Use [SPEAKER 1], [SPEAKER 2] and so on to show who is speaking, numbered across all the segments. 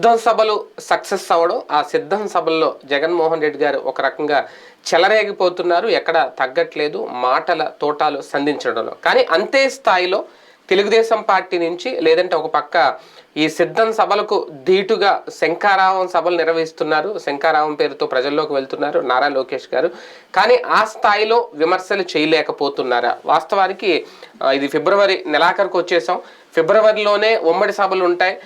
[SPEAKER 1] సిద్ధం సభలు సక్సెస్ అవ్వడం ఆ సిద్ధం సభల్లో జగన్మోహన్ రెడ్డి గారు ఒక రకంగా చెలరేగిపోతున్నారు ఎక్కడ తగ్గట్లేదు మాటల తోటాలు సంధించడంలో. కానీ అంతే స్థాయిలో తెలుగుదేశం పార్టీ నుంచి లేదంటే ఒక పక్క ఈ సిద్ధం సభలకు ధీటుగా శంకారావం సభలు నిర్వహిస్తున్నారు. శంకారావం పేరుతో ప్రజల్లోకి వెళ్తున్నారు నారా లోకేష్ గారు. కానీ ఆ స్థాయిలో విమర్శలు చేయలేకపోతున్నారా? వాస్తవానికి ఇది ఫిబ్రవరి నెలాఖరుకు వచ్చేసాం. ఫిబ్రవరిలోనే ఉమ్మడి సభలు ఉంటాయి.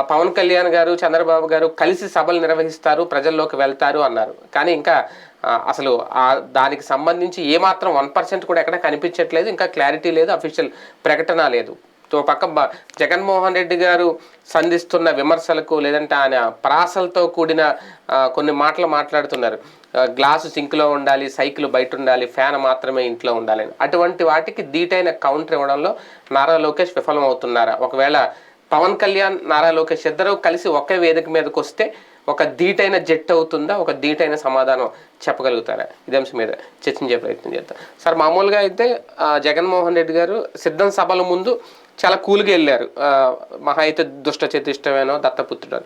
[SPEAKER 1] పవన్ కళ్యాణ్ గారు చంద్రబాబు గారు కలిసి సభలు నిర్వహిస్తారు ప్రజల్లోకి వెళ్తారు అన్నారు. కానీ ఇంకా అసలు ఆ దానికి సంబంధించి ఏమాత్రం వన్ పర్సెంట్ కూడా ఎక్కడ కనిపించట్లేదు. ఇంకా క్లారిటీ లేదు అఫీషియల్ ప్రకటన లేదు. తో పక్క బ- జగన్మోహన్ రెడ్డి గారు సంధిస్తున్న విమర్శలకు లేదంటే ఆయన ప్రాసలతో కూడిన కొన్ని మాటలు మాట్లాడుతున్నారు. గ్లాసు సింక్లో ఉండాలి సైకిల్ బయట ఉండాలి ఫ్యాన్ మాత్రమే ఇంట్లో ఉండాలి అటువంటి వాటికి ధీటైన కౌంటర్ ఇవ్వడంలో నారా లోకేష్ విఫలమవుతున్నారా? ఒకవేళ పవన్ కళ్యాణ్ నారా లోకేష్ ఇద్దరు కలిసి ఒకే వేదిక మీదకి వస్తే ఒక ధీటైన జట్టు అవుతుందా ఒక ధీటైన సమాధానం చెప్పగలుగుతారా? ఇదే అంశం మీద చర్చించే ప్రయత్నం చేద్దాం. సార్ మామూలుగా అయితే జగన్మోహన్ రెడ్డి గారు సిద్ధం సభల ముందు చాలా కూల్గా వెళ్ళారు. మహా అయితే దుష్ట చతుష్టమేనో దత్తపుత్రుడు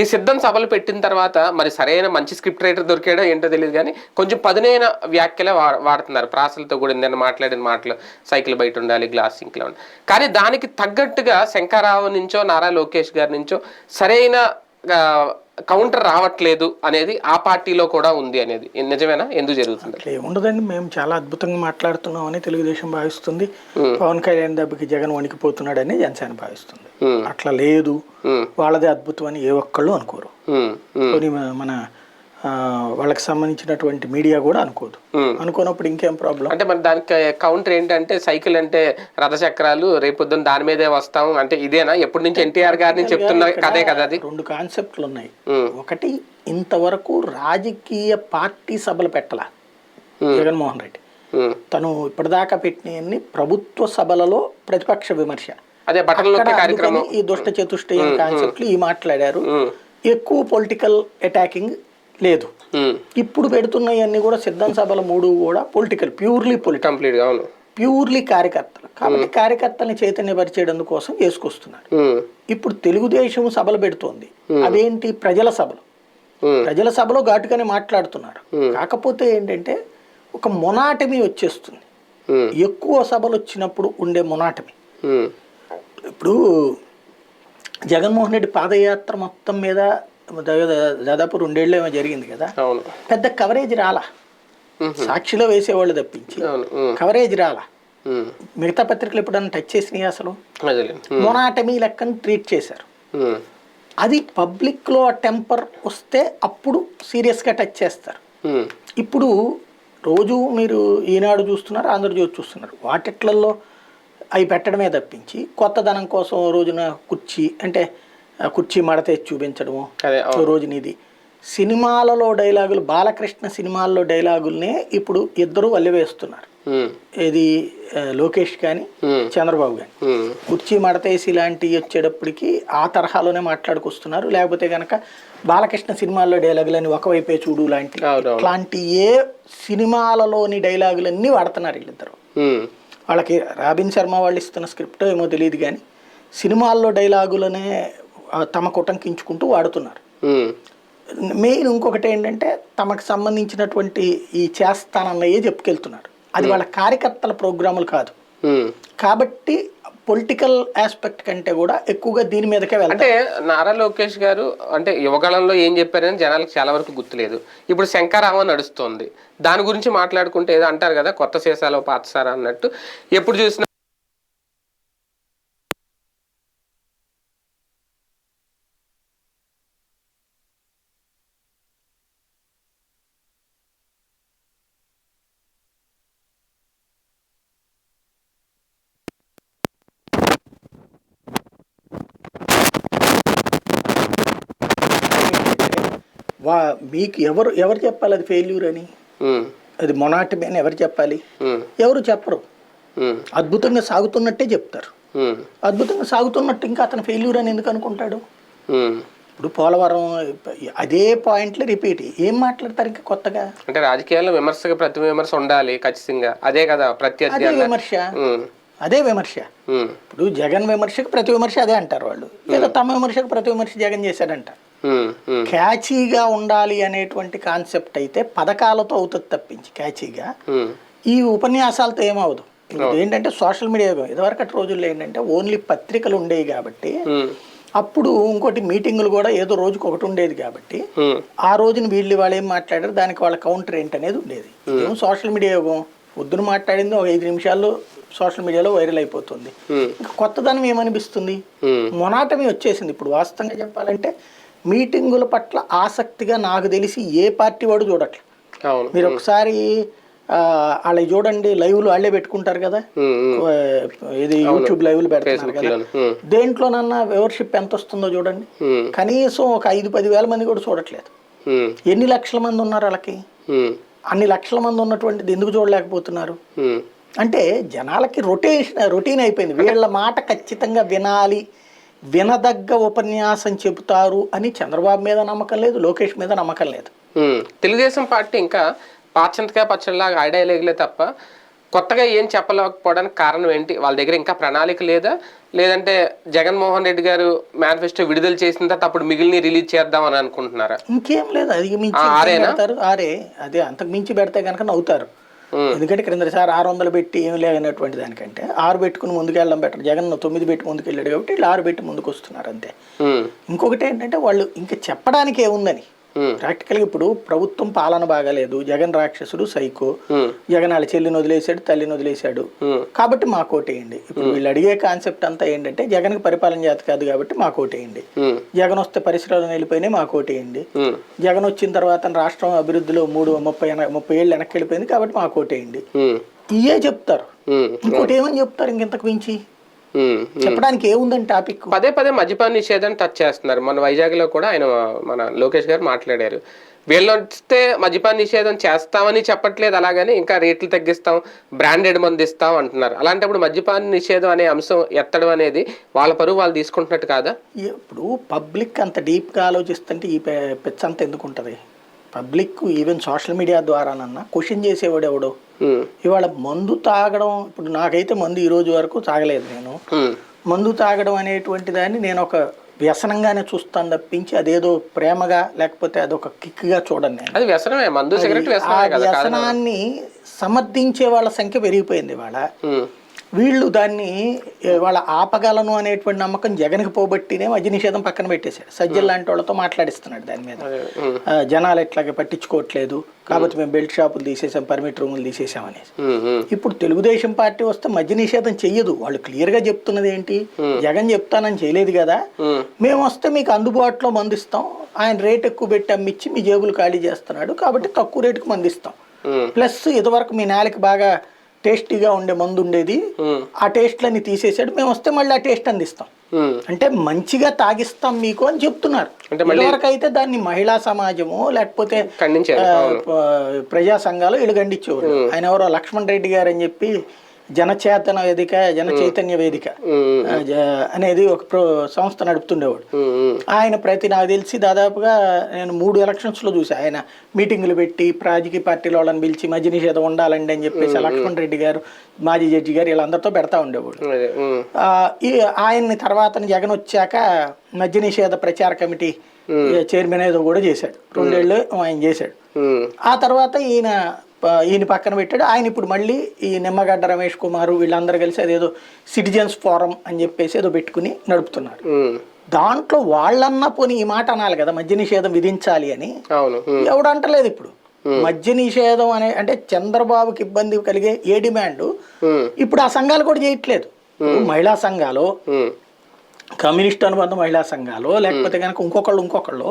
[SPEAKER 1] ఈ సిద్ధం సభలు పెట్టిన తర్వాత మరి సరైన మంచి స్క్రిప్ట్ రైటర్ దొరికాడో ఏంటో తెలియదు కానీ కొంచెం పదునైన వ్యాఖ్యలే వా వాడుతున్నారు. ప్రాసలతో కూడా నేను మాట్లాడిన మాటలు సైకిల్ బయట ఉండాలి గ్లాస్ సింక్లో ఉండాలి. కానీ దానికి తగ్గట్టుగా శంకరావు నుంచో నారా లోకేష్ గారి నుంచో సరైన కౌంటర్ రావట్లేదు అనేది ఆ పార్టీలో కూడా ఉంది అనేది. నిజమేనా? ఎందుకు జరుగుతుంది?
[SPEAKER 2] ఏముండదండి మేము చాలా అద్భుతంగా మాట్లాడుతున్నామని తెలుగుదేశం భావిస్తుంది. పవన్ కళ్యాణ్ దెబ్బకి జగన్ వణికిపోతున్నాడని జనసేన భావిస్తుంది. అట్లా లేదు. వాళ్ళదే అద్భుతం అని ఏ ఒక్కళ్ళు అనుకోరు. మన- వాళ్ళకి సంబంధించినటువంటి మీడియా కూడా అనుకోదు. అనుకోనప్పుడు ఇంకేం ప్రాబ్లం?
[SPEAKER 1] అంటే మరి దానికి కౌంటర్ ఏంటంటే సైకిల్ అంటే రథచక్రాలు రేపొద్దున దాని మీదే వస్తాం. అంటే ఇదేనా? ఎప్పటి నుంచి ఎన్టీఆర్ గారిని చెప్తున్న కదే కదా అది?
[SPEAKER 2] రెండు కాన్సెప్ట్లు ఉన్నాయి. ఒకటి ఇంతవరకు రాజకీయ పార్టీ సభలు పెట్టాల జగన్మోహన్ రెడ్డి. తను ఇప్పటిదాకా పెట్టినవన్నీ ప్రభుత్వ సభలలో ప్రతిపక్ష విమర్శ.
[SPEAKER 1] అదే కార్యక్రమం.
[SPEAKER 2] ఈ దుష్ట చతుష్టయం కాన్సెప్ట్లు ఈ మాట్లాడారు. ఎక్కువ పొలిటికల్ అటాకింగ్ లేదు. ఇప్పుడు పెడుతున్నవన్నీ కూడా సిద్ధం సభల మూడు కూడా పొలిటికల్ ప్యూర్లీ పొలిటికల్
[SPEAKER 1] కంప్లీట్ అవును.
[SPEAKER 2] ప్యూర్లీ కార్యకర్తలు. కాబట్టి కార్యకర్తల్ని చైతన్యపరిచేయడం కోసం వేసుకొస్తున్నారు.
[SPEAKER 1] ఉమ్,
[SPEAKER 2] ఇప్పుడు తెలుగుదేశం సభలు పెడుతోంది. అవేంటి? ప్రజల సభలు. ప్రజల సభలో ఘాటుగానే మాట్లాడుతున్నారు. కాకపోతే ఏంటంటే ఒక మొనాటమీ వచ్చేస్తుంది. ఎక్కువ సభలు వచ్చినప్పుడు ఉండే మొనాటమీ. ఇప్పుడు జగన్మోహన్ రెడ్డి పాదయాత్ర మొత్తం మీద దాదాపు రెండేళ్ళు ఏమో జరిగింది కదా.
[SPEAKER 1] అవును.
[SPEAKER 2] పెద్ద కవరేజ్ రాలా. సాక్షిలో వేసేవాళ్ళు తప్పించి. కవరేజ్ రాలా. మిగతా పత్రికలు ఎప్పుడన్నా టచ్ చేసినాయి అసలు? మొనాటమీ లెక్కని ట్రీట్ చేశారు. అది పబ్లిక్లో టెంపర్ వస్తే అప్పుడు సీరియస్గా టచ్ చేస్తారు. ఇప్పుడు రోజు మీరు ఈనాడు చూస్తున్నారు ఆంధ్రజ్యోతి చూస్తున్నారు. వాటిట్లలో అవి పెట్టడమే తప్పించి కొత్తదనం కోసం రోజున కుర్చీ అంటే కుర్చీ మడత చూపించడము. రోజున ఇది సినిమాలలో డైలాగులు బాలకృష్ణ సినిమాల్లో డైలాగుల్నే ఇప్పుడు ఇద్దరు వల్లివేస్తున్నారు ఇది లోకేష్ కానీ చంద్రబాబు కానీ కుర్చీ మడతేసి ఇలాంటివి వచ్చేటప్పటికి ఆ తరహాలోనే మాట్లాడుకొస్తున్నారు. లేకపోతే కనుక బాలకృష్ణ సినిమాల్లో డైలాగులని ఒకవైపే చూడు లాంటి. ఇట్లాంటి ఏ సినిమాలలోని డైలాగులన్నీ వాడుతున్నారు వీళ్ళిద్దరు. వాళ్ళకి రాబిన్ శర్మ వాళ్ళు ఇస్తున్న స్క్రిప్ట్ ఏమో తెలియదు కానీ సినిమాల్లో డైలాగులనే తమ కుటంకించుకుంటూ వాడుతున్నారు. మెయిన్ ఇంకొకటి ఏంటంటే తమకు సంబంధించినటువంటి ఈ చేస్తానన్నయే చెప్పుకెళ్తున్నారు. అది వాళ్ళ కార్యకర్తల ప్రోగ్రాములు కాదు. కాబట్టి పొలిటికల్ ఆస్పెక్ట్ కంటే కూడా ఎక్కువగా దీని మీదకే
[SPEAKER 1] అంటే నారా లోకేష్ గారు అంటే యువకాలంలో ఏం చెప్పారని జనాలకు చాలా వరకు గుర్తులేదు. ఇప్పుడు శంకరామం నడుస్తోంది. దాని గురించి మాట్లాడుకుంటే ఏదో అంటారు కదా కొత్త సీసాలో పాతసారా అన్నట్టు. ఎప్పుడు చూసినా
[SPEAKER 2] వా మీకు ఎవరు ఎవరు చెప్పాలి అది ఫెయిల్యూర్ అని? అది మొనాటమి అని ఎవరు చెప్పాలి? ఎవరు చెప్పరు. అద్భుతంగా సాగుతున్నట్టే చెప్తారు. అద్భుతంగా సాగుతున్నట్టు ఇంకా అతను ఫెయిల్యూర్ అని ఎందుకు అనుకుంటాడు. ఇప్పుడు పోలవరం అదే పాయింట్లు రిపీట్ ఏం మాట్లాడతారు ఇంకా కొత్తగా?
[SPEAKER 1] అంటే రాజకీయాల్లో విమర్శగా ప్రతి విమర్శ ఉండాలి ఖచ్చితంగా. అదే కదా ప్రత్యర్థి
[SPEAKER 2] అదే విమర్శ. అదే విమర్శ. ఇప్పుడు జగన్ విమర్శకు ప్రతి విమర్శ అదే అంటారు వాళ్ళు. లేదా తమ విమర్శకు ప్రతి విమర్శ జగన్ చేశాడంట.
[SPEAKER 1] ఉమ్, ఉమ్,
[SPEAKER 2] క్యాచీగా ఉండాలి అనేటువంటి కాన్సెప్ట్ అయితే పథకాలతో అవుతుంది తప్పించి క్యాచీగా.
[SPEAKER 1] ఉమ్,
[SPEAKER 2] ఈ ఉపన్యాసాలతో ఏమవదు ఇప్పుడు ఏంటంటే సోషల్ మీడియా ఇదివరకటి రోజుల్లో ఏంటంటే ఓన్లీ పత్రికలు ఉండేవి కాబట్టి అప్పుడు ఇంకోటి మీటింగులు కూడా ఏదో రోజుకి ఒకటి ఉండేది కాబట్టి ఆ రోజున వీళ్ళు వాళ్ళు ఏం మాట్లాడారు? దానికి వాళ్ళ కౌంటర్ ఏంటి అనేది ఉండేది సోషల్ మీడియా యుగం? పొద్దున మాట్లాడింది ఒక ఐదు నిమిషాల్లో సోషల్ మీడియాలో వైరల్ అయిపోతుంది. ఇంకా కొత్తదనం ఏమనిపిస్తుంది? మొనాటమి వచ్చేసింది. ఇప్పుడు వాస్తవంగా చెప్పాలంటే మీటింగుల పట్ల ఆసక్తిగా నాకు తెలిసి ఏ పార్టీ వాడు చూడట్లే. మీరు ఒకసారి ఆ, వాళ్ళవి చూడండి లైవ్లు వాళ్ళే పెట్టుకుంటారు కదా? ఇది యూట్యూబ్ లైవ్లు
[SPEAKER 1] ఫేస్బుక్
[SPEAKER 2] కదా? దేంట్లోనన్నా వ్యూవర్షిప్ ఎంత వస్తుందో చూడండి కనీసం ఒక ఐదు పది వేల మంది కూడా చూడట్లేదు. ఎన్ని లక్షల మంది ఉన్నారు వాళ్ళకి? అన్ని లక్షల మంది ఉన్నటువంటిది ఎందుకు చూడలేకపోతున్నారు? అంటే జనాలకి రొటేషన్ రొటీన్ అయిపోయింది. వీళ్ళ మాట ఖచ్చితంగా వినాలి. వినదగ్గ ఉపన్యాసం చెబుతారు అని చంద్రబాబు మీద నమ్మకం లేదు లోకేష్ మీద నమ్మకం లేదు.
[SPEAKER 1] తెలుగుదేశం పార్టీ ఇంకా పాచంతకాయ పచ్చడిలాగా ఐడియాలేగలే తప్ప కొత్తగా ఏం చెప్పలేకపోవడానికి కారణం ఏంటి? వాళ్ళ దగ్గర ఇంకా ప్రణాళిక లేదా? లేదంటే జగన్మోహన్ రెడ్డి గారు మేనిఫెస్టో విడుదల చేసిన తర్వాత అప్పుడు మిగిలిన రిలీజ్ చేద్దాం అని అనుకుంటున్నారా?
[SPEAKER 2] ఇంకేం లేదు అది మించి
[SPEAKER 1] ఆరేనా?
[SPEAKER 2] ఆరే. అదే అంతకు మించి పెడితే కనుక నవ్వుతారు. ఎందుకంటే క్రిందసారి ఆరు వందలు పెట్టి ఏం లేనటువంటి దానికంటే ఆరు పెట్టుకుని ముందుకెళ్ళడం బెటర్ జగన్ తొమ్మిది పెట్టి ముందుకెళ్ళాడు కాబట్టి వీళ్ళు ఆరు పెట్టి ముందుకు వస్తున్నారు అంతే.
[SPEAKER 1] ఉమ్,
[SPEAKER 2] ఇంకొకటి ఏంటంటే వాళ్ళు ఇంకా చెప్పడానికి ఏముందని? ప్రాక్టికల్గా ఇప్పుడు ప్రభుత్వం పాలన బాగాలేదు. జగన్ రాక్షసుడు సైకో. జగన్ వాళ్ళ చెల్లిని వదిలేశాడు తల్లిని వదిలేశాడు. కాబట్టి మా కోటేయండి ఇప్పుడు వీళ్ళు అడిగే కాన్సెప్ట్ అంతా ఏంటంటే జగన్కి పరిపాలన చేత కాదు కాబట్టి మా కోటేయండి
[SPEAKER 1] ఉమ్,
[SPEAKER 2] జగన్ వస్తే పరిశ్రమలు వెళ్ళిపోయినాయి మా కోటేయండి
[SPEAKER 1] ఉమ్,
[SPEAKER 2] జగన్ వచ్చిన తర్వాత రాష్ట్రం అభివృద్ధిలో మూడు ముప్పై ముప్పై ఏళ్ళు వెనక్కి వెళ్ళిపోయింది కాబట్టి మా కోటేయండి
[SPEAKER 1] ఉమ్,
[SPEAKER 2] ఇయే చెప్తారు. ఇంకోటి ఏమని చెప్తారు ఇంకెంతకు మించి. చెప్పడానికి ఏముందని టాపిక్?
[SPEAKER 1] పదే పదే మద్యపాన నిషేధం టచ్ చేస్తున్నారు. మన వైజాగ్లో కూడా ఆయన మన లోకేష్ గారు మాట్లాడారు. వీళ్ళు వస్తే మద్యపాన నిషేధం చేస్తామని చెప్పట్లేదు అలాగని ఇంకా రేట్లు తగ్గిస్తాం బ్రాండెడ్ మందు ఇస్తాం అంటున్నారు. అలాంటప్పుడు మద్యపాన నిషేధం అనే అంశం ఎత్తడం అనేది వాళ్ళ పరువు వాళ్ళు తీసుకుంటున్నట్టు కాదా?
[SPEAKER 2] ఇప్పుడు పబ్లిక్ అంత డీప్గా ఆలోచిస్తుంటే ఈ పెచ్చంత ఎందుకు ఉంటుంది పబ్లిక్ ఈవెన్ సోషల్ మీడియా ద్వారానన్నా క్వశ్చన్ చేసేవాడు ఎవడో ఇవాళ మందు తాగడం ఇప్పుడు నాకైతే మందు ఈ రోజు వరకు తాగలేదు నేను. మందు తాగడం అనేటువంటి దాన్ని నేను ఒక వ్యసనంగానే చూస్తాను తప్పించి అదేదో ప్రేమగా లేకపోతే అదొక కిక్గా నేను.
[SPEAKER 1] అది వ్యసనమే మందు సిగరెట్
[SPEAKER 2] వ్యసనాన్ని సమర్థించే వాళ్ళ సంఖ్య పెరిగిపోయింది ఇవాళ. వీళ్ళు దాన్ని వాళ్ళ ఆపగలను అనేటువంటి నమ్మకం జగన్కి పోబట్టినే మద్య నిషేధం పక్కన పెట్టేశాడు. సజ్జల్ లాంటి వాళ్ళతో మాట్లాడిస్తున్నాడు దాని మీద. జనాలు ఎట్లాగే పట్టించుకోవట్లేదు. కాబట్టి మేము బెల్ట్ షాపులు తీసేసాం పర్మిట్ రూములు తీసేసాం అనేసి ఇప్పుడు తెలుగుదేశం పార్టీ వస్తే మద్య నిషేధం చెయ్యదు. వాళ్ళు క్లియర్గా చెప్తున్నది ఏంటి? జగన్ చెప్తానని చేయలేదు కదా. మేము వస్తే మీకు అందుబాటులో మందిస్తాం. ఆయన రేట్ ఎక్కువ పెట్టి అమ్మిచ్చి మీ జేబులు ఖాళీ చేస్తున్నాడు. కాబట్టి తక్కువ రేటుకి మందిస్తాం. ప్లస్ ఇదివరకు మీ నేలకి బాగా టేస్టీగా ఉండే మందు ఉండేది. ఆ టేస్ట్లన్నీ తీసేసాడు. మేము వస్తే మళ్ళీ ఆ టేస్ట్ అందిస్తాం. అంటే మంచిగా తాగిస్తాం మీకు అని చెప్తున్నారు. ఇదివరకు అయితే దాన్ని మహిళా సమాజము లేకపోతే ప్రజా సంఘాలు ఇళ్ళు ఆయన ఎవరో లక్ష్మణ్ రెడ్డి గారు అని చెప్పి జనచేతన వేదిక జన చైతన్య వేదిక అనేది ఒక ప్రో సంస్థ నడుపుతుండేవాడు. ఆయన ప్రతి నాకు తెలిసి దాదాపుగా నేను మూడు ఎలక్షన్స్లో చూసా. ఆయన మీటింగులు పెట్టి రాజకీయ పార్టీల వాళ్ళని పిలిచి మద్య నిషేధం ఉండాలండి అని చెప్పేసి లక్ష్మణ్ రెడ్డి గారు మాజీ జడ్జి గారు వీళ్ళందరితో పెడతా ఉండేవాడు. ఆయన్ని తర్వాత జగన్ వచ్చాక మద్య నిషేధ ప్రచార కమిటీ చైర్మన్ ఏదో కూడా చేశాడు. రెండేళ్ళు ఆయన చేశాడు. ఆ తర్వాత ఈయన ఈయన పక్కన పెట్టాడు. ఆయన ఇప్పుడు మళ్ళీ ఈ నిమ్మగడ్డ రమేష్ కుమార్ వీళ్ళందరూ కలిసి అదేదో సిటిజన్స్ ఫోరం అని చెప్పేసి ఏదో పెట్టుకుని నడుపుతున్నారు. దాంట్లో వాళ్ళన్నా పోనీ ఈ మాట అనాలి కదా మద్య నిషేధం విధించాలి అని. ఎవడు అంటలేదు ఇప్పుడు. మద్య నిషేధం అనే అంటే చంద్రబాబుకి ఇబ్బంది కలిగే ఏ డిమాండ్ ఇప్పుడు ఆ సంఘాలు కూడా చేయట్లేదు. మహిళా సంఘాలు కమ్యూనిస్ట్ అనుబంధ మహిళా సంఘాలు లేకపోతే కనుక ఇంకొకళ్ళు ఇంకొకళ్ళు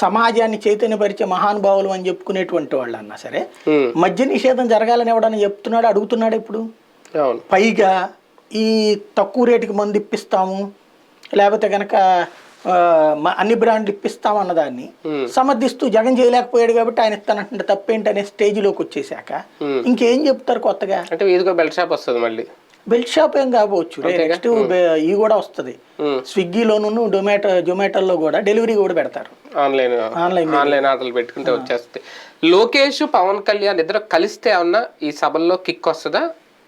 [SPEAKER 2] సమాజాన్ని చైతన్యపరిచే మహానుభావులు అని చెప్పుకునేటువంటి వాళ్ళు అన్నా సరే మద్య నిషేధం జరగాలని ఎవడన్నా చెప్తున్నాడు అడుగుతున్నాడు ఇప్పుడు? పైగా ఈ తక్కువ రేటుకి మందు ఇప్పిస్తాము లేకపోతే కనుక అన్ని బ్రాండ్లు ఇప్పిస్తాం అన్నదాన్ని. సమర్థిస్తూ జగన్ చేయలేకపోయాడు కాబట్టి ఆయన ఇస్తానంటే తప్పేంటి అనే స్టేజ్లోకి వచ్చేసాక. ఇంకేం చెప్తారు కొత్తగా?
[SPEAKER 1] అంటే బెల్ట్ షాప్ వస్తుంది మళ్ళీ.
[SPEAKER 2] బెల్ట్ షాప్ ఏం కాబోచ్చు నెక్స్ట్ ఇవి కూడా వస్తుంది. స్విగ్గీలోను జొమాటో జొమాటోలో కూడా డెలివరీ కూడా పెడతారు.
[SPEAKER 1] ఆన్లైన్
[SPEAKER 2] ఆన్లైన్
[SPEAKER 1] ఆన్లైన్ ఆటలు పెట్టుకుంటే వచ్చేస్తాయి లోకేష్ పవన్ కళ్యాణ్ ఇద్దరు కలిస్తే ఏమన్నా ఈ సభల్లో కిక్ వస్తుందా?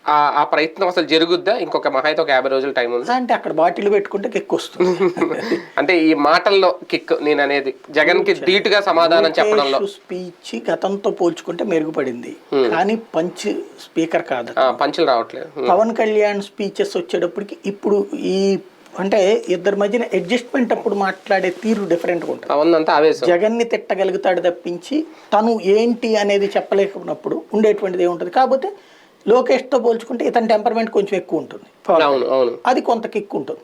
[SPEAKER 1] ఆ ఆ ప్రయత్నం అసలు జరుగుద్దా? ఇంకొక మహా అయితే ఒక యాభై రోజుల టైం ఉంది.
[SPEAKER 2] అంటే అక్కడ బాటిల్ పెట్టుకుంటే కిక్ వస్తుంది.
[SPEAKER 1] అంటే ఈ మాటల్లో కిక్ నేను అనేది జగన్కి ధీటుగా సమాధానం చెప్పడంలో.
[SPEAKER 2] స్పీచ్ గతంతో పోల్చుకుంటే మెరుగుపడింది. కానీ పంచ్ స్పీకర్ కాదు
[SPEAKER 1] ఆ, పంచులు రావట్లేదు.
[SPEAKER 2] పవన్ కళ్యాణ్ స్పీచెస్ వచ్చేటప్పటికి ఇప్పుడు ఈ అంటే ఇద్దరి మధ్యన అడ్జస్ట్మెంట్ అప్పుడు మాట్లాడే తీరు డిఫరెంట్గా ఉంటుంది.
[SPEAKER 1] పవన్ అంతా ఆవేశం.
[SPEAKER 2] జగన్ని తిట్టగలుగుతాడు తప్పించి తను ఏంటి అనేది చెప్పలేకున్నప్పుడు ఉండేటువంటిది ఏముంటుంది కాకపోతే లోకేష్తో పోల్చుకుంటే ఇతని టెంపర్మెంట్ కొంచెం ఎక్కువ ఉంటుంది.
[SPEAKER 1] అవును అవును.
[SPEAKER 2] అది కొంత కిక్ ఉంటుంది.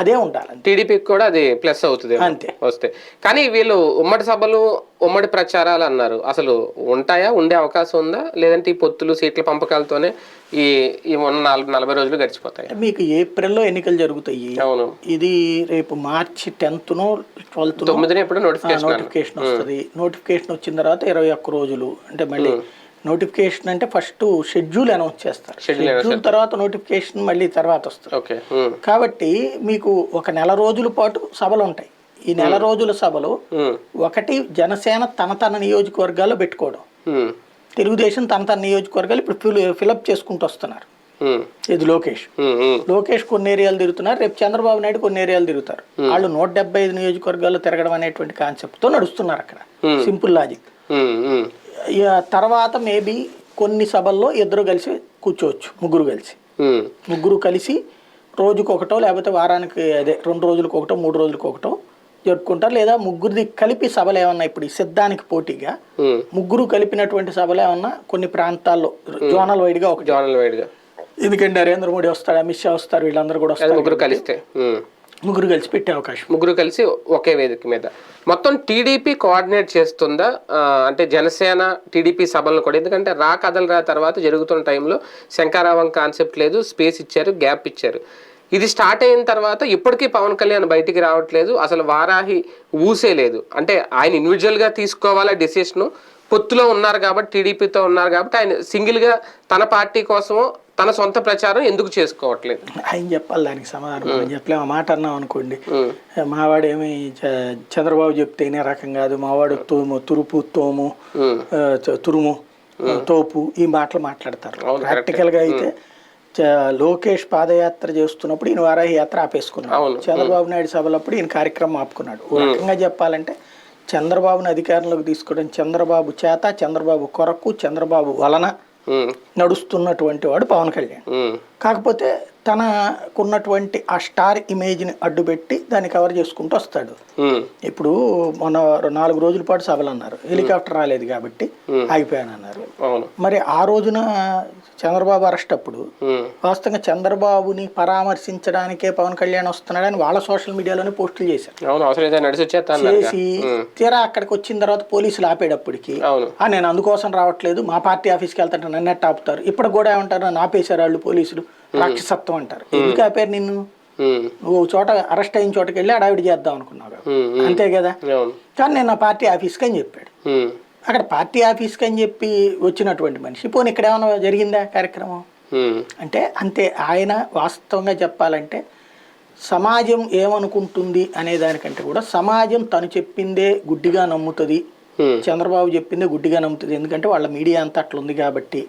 [SPEAKER 2] అదే ఉండాలంటే
[SPEAKER 1] టీడీపీకి కూడా అది ప్లస్ అవుతుంది
[SPEAKER 2] అంతే.
[SPEAKER 1] వస్తే. కానీ వీళ్ళు ఉమ్మడి సభలు ఉమ్మడి ప్రచారాలు అన్నారు. అసలు ఉంటాయా? ఉండే అవకాశం ఉందా? లేదంటే ఈ పొత్తులు సీట్ల పంపకాలతోనే ఈ ఈ ఉన్న నాలుగు నలభై రోజులు గడిచిపోతాయి.
[SPEAKER 2] మీకు ఏప్రిల్లో ఎన్నికలు జరుగుతాయి.
[SPEAKER 1] అవును.
[SPEAKER 2] ఇది రేపు మార్చి టెన్త్నో ట్వెల్త్
[SPEAKER 1] తొమ్మిదిన ఎప్పుడు నోటిఫికేషన్
[SPEAKER 2] నోటిఫికేషన్ వస్తుంది. నోటిఫికేషన్ వచ్చిన తర్వాత ఇరవై ఒక్క రోజులు. అంటే మళ్ళీ నోటిఫికేషన్ అంటే ఫస్ట్ షెడ్యూల్ అనౌన్స్ చేస్తారు. షెడ్యూల్ తర్వాత నోటిఫికేషన్ మళ్ళీ తర్వాత వస్తుంది.
[SPEAKER 1] ఓకే.
[SPEAKER 2] కాబట్టి మీకు ఒక నెల రోజుల పాటు సభలు ఉంటాయి. ఈ నెల రోజుల సభలో ఒకటి జనసేన తన తన నియోజకవర్గాల్లో పెట్టుకోవడం. తెలుగుదేశం తన తన నియోజకవర్గాలు ఇప్పుడు ఫిల్ ఫిలప్ చేసుకుంటూ వస్తున్నారు. ఇది లోకేష్? లోకేష్ కొన్ని ఏరియాలు తిరుగుతున్నారు రేపు చంద్రబాబు నాయుడు కొన్ని ఏరియాలు తిరుగుతారు. వాళ్ళు నూట డెబ్బై ఐదు నియోజకవర్గాల్లో తిరగడం అనేటువంటి కాన్సెప్ట్తో నడుస్తున్నారు అక్కడ. Simple logic. తర్వాత మేబీ కొన్ని సభల్లో ఇద్దరు కలిసి కూర్చోవచ్చు ముగ్గురు కలిసి. ముగ్గురు కలిసి రోజుకు ఒకటో లేకపోతే వారానికి అదే రెండు రోజులకు ఒకటో మూడు రోజులకు ఒకటో జరుపుకుంటారు లేదా ముగ్గురిది కలిపి సభలు ఏమన్నా ఇప్పుడు ఈ సిద్ధానికి పోటీగా. ముగ్గురు కలిపినటువంటి సభలు ఏమన్నా కొన్ని ప్రాంతాల్లో జోనల్ వైడ్గా ఒకటి?
[SPEAKER 1] జోనల్ వైడ్గా.
[SPEAKER 2] ఎందుకంటే నరేంద్ర మోడీ వస్తాడు అమిత్ షా వస్తారు వీళ్ళందరూ కూడా వస్తారు
[SPEAKER 1] ముగ్గురు కలిస్తే.
[SPEAKER 2] ముగ్గురు కలిసి పెట్టే అవకాశం.
[SPEAKER 1] ముగ్గురు కలిసి ఒకే వేదిక మీద. మొత్తం టీడీపీ కోఆర్డినేట్ చేస్తుందా? అంటే జనసేన టీడీపీ సభలను కూడా. ఎందుకంటే రా కథలు రా తర్వాత జరుగుతున్న టైంలో శంకారావం కాన్సెప్ట్ లేదు స్పేస్ ఇచ్చారు గ్యాప్ ఇచ్చారు. ఇది స్టార్ట్ అయిన తర్వాత ఇప్పటికీ పవన్ కళ్యాణ్ బయటికి రావట్లేదు. అసలు వారాహి ఊసే లేదు. అంటే ఆయన ఇండివిజువల్గా తీసుకోవాలా డెసిషను పొత్తులో ఉన్నారు కాబట్టి టీడీపీతో ఉన్నారు కాబట్టి ఆయన సింగిల్గా తన పార్టీ కోసమో తన సొంత ప్రచారం ఎందుకు చేసుకోవట్లేదు?
[SPEAKER 2] ఆయన చెప్పాలి దానికి సమాధానం. చెప్పలేము. మాట అన్నాం అనుకోండి. మావాడు ఏమి చంద్రబాబు చెప్తే ఇనే రకం కాదు. మావాడు తోము తురుపు తోము తురుము తోపు ఈ మాటలు మాట్లాడతారు.
[SPEAKER 1] అవును,
[SPEAKER 2] ప్రాక్టికల్గా అయితే లోకేష్ పాదయాత్ర చేస్తున్నప్పుడు ఈయన వారాహి యాత్ర ఆపేసుకున్నాడు. చంద్రబాబు నాయుడు సభలప్పుడు ఈయన కార్యక్రమం ఆపుకున్నాడు. ఓ రకంగా చెప్పాలంటే చంద్రబాబుని అధికారంలోకి తీసుకోవడం చంద్రబాబు చేత చంద్రబాబు కొరకు చంద్రబాబు వలన నడుస్తున్నటువంటి వాడు పవన్ కళ్యాణ్. కాకపోతే తనకున్నటువంటి ఆ స్టార్ ఇమేజ్ని అడ్డుపెట్టి దాన్ని కవర్ చేసుకుంటూ వస్తాడు. ఇప్పుడు మన నాలుగు రోజుల పాటు సభలు అన్నారు హెలికాప్టర్ రాలేదు కాబట్టి ఆగిపోయాను అన్నారు మరి ఆ రోజున చంద్రబాబు అరెస్ట్ అప్పుడు వాస్తవంగా చంద్రబాబుని పరామర్శించడానికే పవన్ కళ్యాణ్ వస్తున్నాడని వాళ్ళ సోషల్ మీడియాలోనే పోస్టులు చేశారు. చేసి తీరా అక్కడికి వచ్చిన తర్వాత పోలీసులు ఆపేటప్పటికి ఆ నేను అందుకోసం రావట్లేదు మా పార్టీ ఆఫీస్కి వెళ్తాంటే నన్ను ఎట్ట ఆపుతారు ఇప్పుడు కూడా ఏమంటారు నన్ను ఆపేశారు వాళ్ళు పోలీసులు. రాక్షసత్వం అంటారు. ఎందుకు ఆపారు నిన్ను? నువ్వు ఓ చోట అరెస్ట్ అయిన చోటకి వెళ్ళి అడావిడి చేద్దాం అనుకున్నావు అంతే కదా? కానీ నేను పార్టీ ఆఫీస్కి అని చెప్పాడు. అక్కడ పార్టీ ఆఫీస్కి అని చెప్పి వచ్చినటువంటి మనిషి పోనీ ఇక్కడ ఏమైనా జరిగిందా కార్యక్రమం? అంటే అంతే ఆయన వాస్తవంగా చెప్పాలంటే సమాజం ఏమనుకుంటుంది అనే దానికంటే కూడా సమాజం తను చెప్పిందే గుడ్డిగా నమ్ముతుంది. చంద్రబాబు చెప్పిందే గుడ్డిగా నమ్ముతుంది. ఎందుకంటే వాళ్ళ మీడియా అంతా అట్లా ఉంది కాబట్టి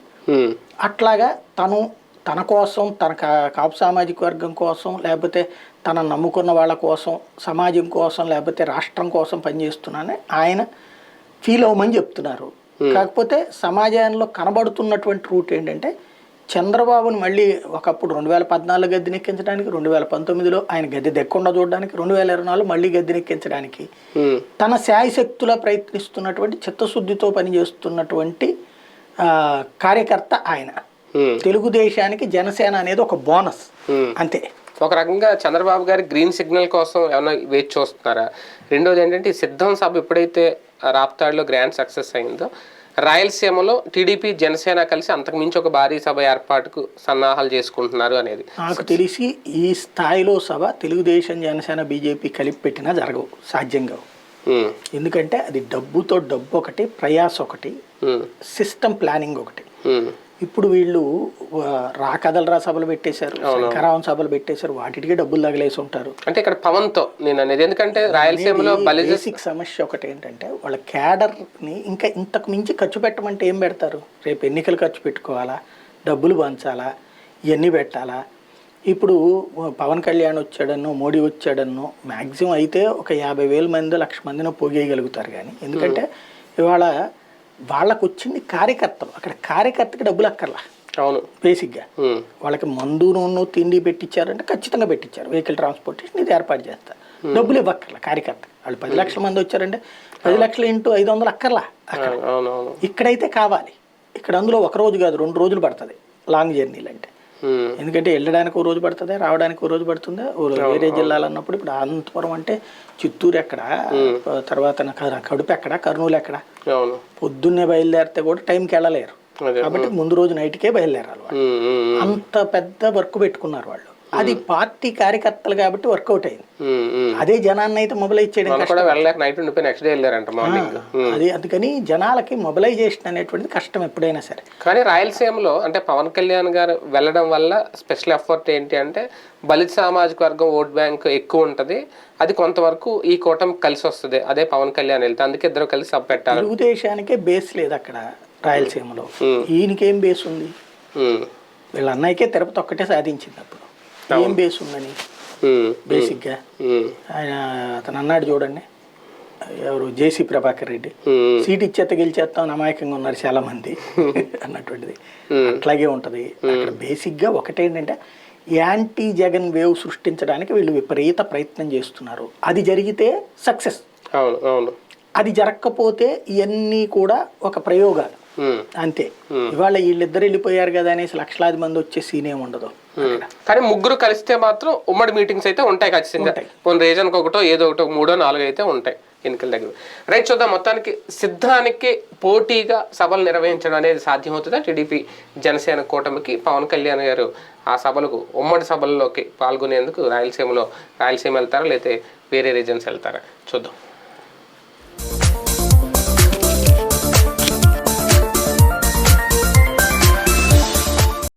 [SPEAKER 2] అట్లాగా తను తన కోసం తన కా- కాపు సామాజిక వర్గం కోసం లేకపోతే తన నమ్ముకున్న వాళ్ళ కోసం సమాజం కోసం లేకపోతే రాష్ట్రం కోసం పనిచేస్తున్నానని ఆయన ఫీల్ అవ్వమని చెప్తున్నారు. కాకపోతే సమాజంలో కనబడుతున్నటువంటి రూట్ ఏంటంటే చంద్రబాబుని మళ్ళీ ఒకప్పుడు రెండు వేల పద్నాలుగు గద్దెనెక్కించడానికి రెండు వేల పంతొమ్మిదిలో ఆయన గద్దె దెక్కుండా చూడడానికి రెండు వేల ఇరవై నాలుగు మళ్ళీ గద్దెనెక్కించడానికి
[SPEAKER 1] ఉమ్,
[SPEAKER 2] తన శాయశక్తులా ప్రయత్నిస్తున్నటువంటి చిత్తశుద్ధితో పనిచేస్తున్నటువంటి కార్యకర్త ఆయన. తెలుగుదేశానికి జనసేన అనేది ఒక బోనస్.
[SPEAKER 1] ఉమ్.
[SPEAKER 2] అంతే.
[SPEAKER 1] ఒక రకంగా చంద్రబాబు గారి గ్రీన్ సిగ్నల్ కోసం ఏమైనా వేచి చూస్తున్నారా? రెండోది ఏంటంటే సిద్ధం సభ ఎప్పుడైతే రాప్తాడులో గ్రాండ్ సక్సెస్ అయిందో రాయలసీమలో టీడీపీ జనసేన కలిసి అంతకుమించి ఒక భారీ సభ ఏర్పాటుకు సన్నాహాలు చేసుకుంటున్నారు అనేది.
[SPEAKER 2] నాకు తెలిసి ఈ స్థాయిలో సభ తెలుగుదేశం జనసేన బీజేపీ కలిపి పెట్టినా జరగవు సాధ్యం కావు.
[SPEAKER 1] ఉమ్,
[SPEAKER 2] ఎందుకంటే అది డబ్బుతో డబ్బు ఒకటి ప్రయాస ఒకటి సిస్టమ్ ప్లానింగ్ ఒకటి. ఇప్పుడు వీళ్ళు రా కథలరా సభలు పెట్టేశారు శంకరావం సభలు పెట్టేశారు వాటికి డబ్బులు తగిలేసి ఉంటారు.
[SPEAKER 1] అంటే ఇక్కడ పవన్తో నేను అనేది ఎందుకంటే రాయలసీమలో
[SPEAKER 2] బేసిక్ సమస్య ఒకటి ఏంటంటే వాళ్ళ క్యాడర్ని ఇంకా ఇంతకు మించి ఖర్చు పెట్టమంటే ఏం పెడతారు? రేపు ఎన్నికలు ఖర్చు పెట్టుకోవాలా? డబ్బులు పంచాలా? ఇవన్నీ పెట్టాలా? ఇప్పుడు పవన్ కళ్యాణ్ వచ్చాడన్నో మోడీ వచ్చాడన్నో మ్యాక్సిమం అయితే ఒక యాభై వేల మంది లక్ష మందినో పోగేయగలుగుతారు కానీ. ఎందుకంటే ఇవాళ వాళ్ళకు వచ్చింది కార్యకర్తలు. అక్కడ కార్యకర్తకి డబ్బులు అక్కర్లా.
[SPEAKER 1] అవును.
[SPEAKER 2] బేసిక్గా. వాళ్ళకి మందు నూనె తిండి పెట్టించారంటే ఖచ్చితంగా పెట్టించారు వెహికల్ ట్రాన్స్పోర్టేషన్ ఇది ఏర్పాటు చేస్తారు డబ్బులు ఇవ్వక్కర్లా కార్యకర్త. వాళ్ళు పది లక్షల మంది వచ్చారంటే పది లక్షలు ఇంటూ ఐదు వందలు అక్కర్లా. అక్కడ. ఇక్కడైతే కావాలి. ఇక్కడ అందులో ఒక రోజు కాదు రెండు రోజులు పడుతుంది. లాంగ్ జర్నీలు అంటే ఎందుకంటే వెళ్ళడానికి ఒక రోజు పడుతుంది రావడానికి ఒక రోజు పడుతుంది? ఓ వేరే జిల్లాలు అన్నప్పుడు ఇప్పుడు అనంతపురం అంటే చిత్తూరు ఎక్కడ? తర్వాత నాకు కడుపు ఎక్కడ? కర్నూలు ఎక్కడ? పొద్దున్నే బయలుదేరితే కూడా టైంకి వెళ్ళలేరు. కాబట్టి ముందు రోజు నైట్కే బయలుదేరాలి వాళ్ళు. అంత పెద్ద వర్క్ పెట్టుకున్నారు వాళ్ళు. అది పార్టీ కార్యకర్తలు కాబట్టి వర్కౌట్ అయింది. అదే జనాన్ని అయితే మొబిలైజ్ చేయడం
[SPEAKER 1] కూడా వెళ్ళలేక నైట్ ఉండిపోయి నెక్స్ట్ డే వెళ్ళారంట మార్నింగ్.
[SPEAKER 2] అది అందుకని జనాలకి మొబిలైజేషన్ అనేటువంటిది కష్టం ఎప్పుడైనా సరే.
[SPEAKER 1] కానీ రాయలసీమలో అంటే పవన్ కళ్యాణ్ గారు వెళ్ళడం వల్ల స్పెషల్ ఎఫర్ట్ ఏంటి అంటే బలిత సామాజిక వర్గం ఓట్ బ్యాంక్ ఎక్కువ ఉంటది. అది కొంతవరకు ఈ కూటమి కలిసి వస్తుంది. అదే పవన్ కళ్యాణ్ వెళ్తే అందుకే ఇద్దరు కలిసి సబ్ పెట్టాలి
[SPEAKER 2] తెలుగుదేశానికే బేస్ లేదు అక్కడ రాయలసీమలో. ఈయనకేం బేస్ ఉంది? వీళ్ళ అన్నయ్యకే తిరుపతి ఒక్కటే సాధించింది అప్పుడు. ఏం బేస్ ఉందని? బేసిక్గా. ఆయన అతను అన్నాడు చూడండి ఎవరు జేసీ ప్రభాకర్ రెడ్డి. సీట్ ఇచ్చేత గెలిచేస్తాం అమాయకంగా ఉన్నారు చాలా మంది అన్నటువంటిది అట్లాగే ఉంటది. అక్కడ బేసిక్గా ఒకటేంటంటే యాంటీ జగన్ వేవ్ సృష్టించడానికి వీళ్ళు విపరీత ప్రయత్నం చేస్తున్నారు. అది జరిగితే సక్సెస్.
[SPEAKER 1] అవును అవును.
[SPEAKER 2] అది జరగకపోతే ఇవన్నీ కూడా ఒక ప్రయోగాలు. అంతే. ఇవాళ వీళ్ళిద్దరు వెళ్ళిపోయారు కదా అనేసి లక్షలాది మంది వచ్చే సీన్ ఏమి ఉండదు. అక్కడ.
[SPEAKER 1] కానీ ముగ్గురు కలిస్తే మాత్రం ఉమ్మడి మీటింగ్స్ అయితే ఉంటాయి ఖచ్చితంగా. కొన్ని రీజన్కి ఒకటో ఏదో ఒకటో మూడో నాలుగో అయితే ఉంటాయి ఎన్నికల దగ్గర. రైట్ చూద్దాం మొత్తానికి సిద్ధానికి పోటీగా సభలు నిర్వహించడం అనేది సాధ్యమవుతుందా? టీడీపీ జనసేన కూటమికి పవన్ కళ్యాణ్ గారు ఆ సభలకు ఉమ్మడి సభల్లోకి పాల్గొనేందుకు రాయలసీమలో రాయలసీమ వెళ్తారా లేకపోతే వేరే రీజన్స్ వెళ్తారా? చూద్దాం.